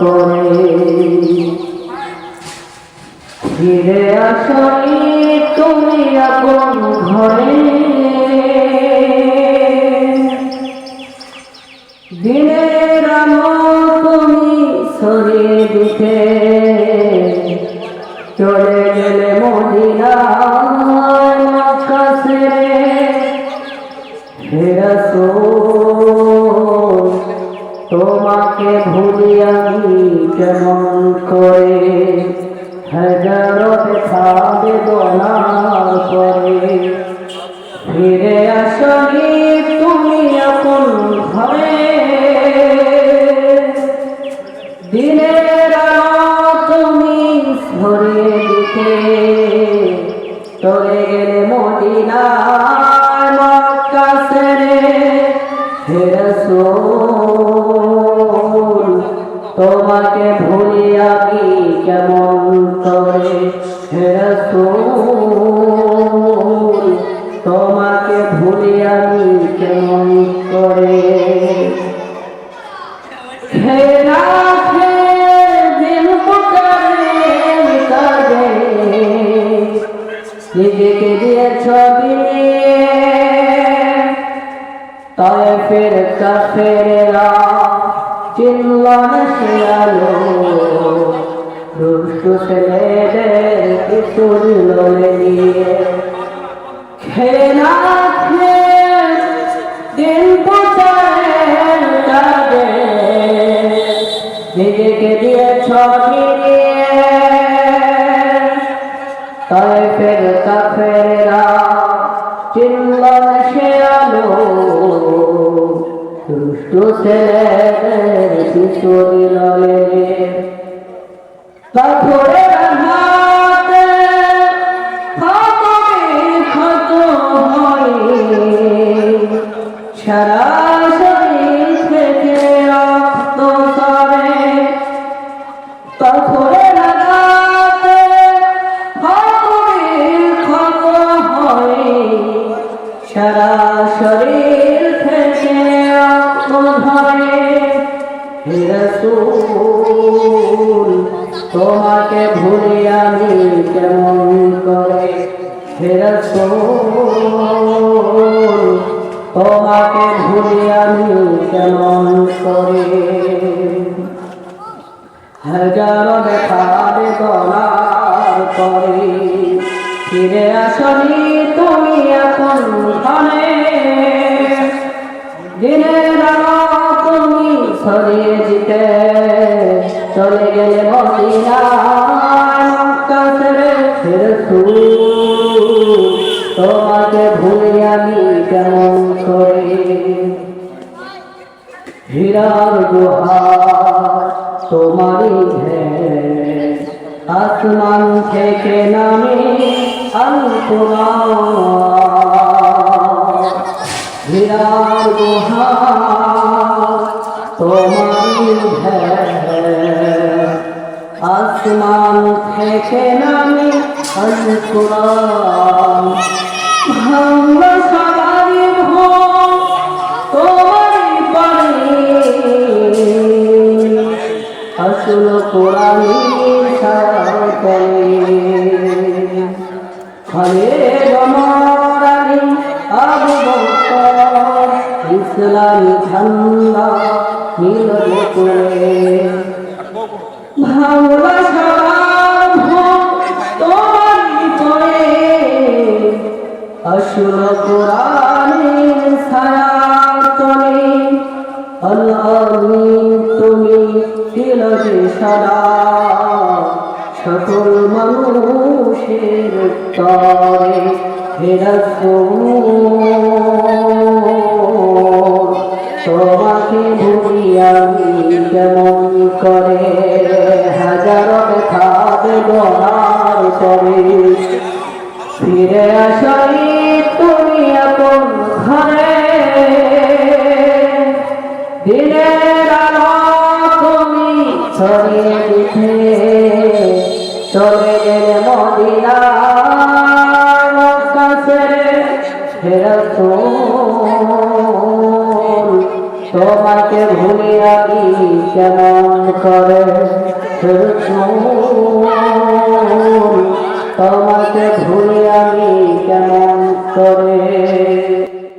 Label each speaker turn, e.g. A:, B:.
A: করে ফিরে তুমি আপন ঘরে। দিনের তুমি সরিয়ে দিতে। চলে গেলে তোমাকে ভুলি কেমন করে। হাজারো ব্যথা বেদনার পরে। ফিরে আসনি তুমি আপন ঘরে। দিনের তুমি সরিয়ে দিতে। চলে গেলে মক্কা ছেড়ে। হে রাসূল, তোমাকে ভুলি আমি কেমন করে? তোমাকে ভুলি আমি কেমন করে? খেলা নিজেকে দিয়ে ছবি তাই ফের কাফেরা চিনল না সে আলো দুষ্ট ছেলেদের কিশোর লোলে নিয়ে খেলা দিন নিজেকে দিয়ে ছবি তাই ফের দুষ্ট ছেলেদের কিশোরী ললে। পাথরের তোমাকে ভুলি আমি কেমন করে তোমাকে ভুলি আমি কেমন করে? হাজারো পরে ফিরে আসনি তুমি এখন ঘরে। গেলে মক্কা ছেড়ে ফিরে তোমাকে ভুলে আমি কেমন করে? হীরার গুহার তোমারই আসমান থেকে নামে আলপনা হীরার গুহার থেকে নামে আলপনা ভাঙা সবারই ভোর তোমারই পারে আসল কোরআনি হরে রমারানি আবু বকর ইসলামী ঝান্ডা আল্লাহ তুমি যে সারা সকল মানুষের তরে তোমাকে ভুলি আমি কেমন করে হাজারো ব্যথা বেদনার করে ফিরে আসনি তুমি আপন ঘরে। ছড়িয়ে দিতে চলে গেলে মদিনা তোমাকে ভুলে আমি কেমন করে তোমাকে ভুলে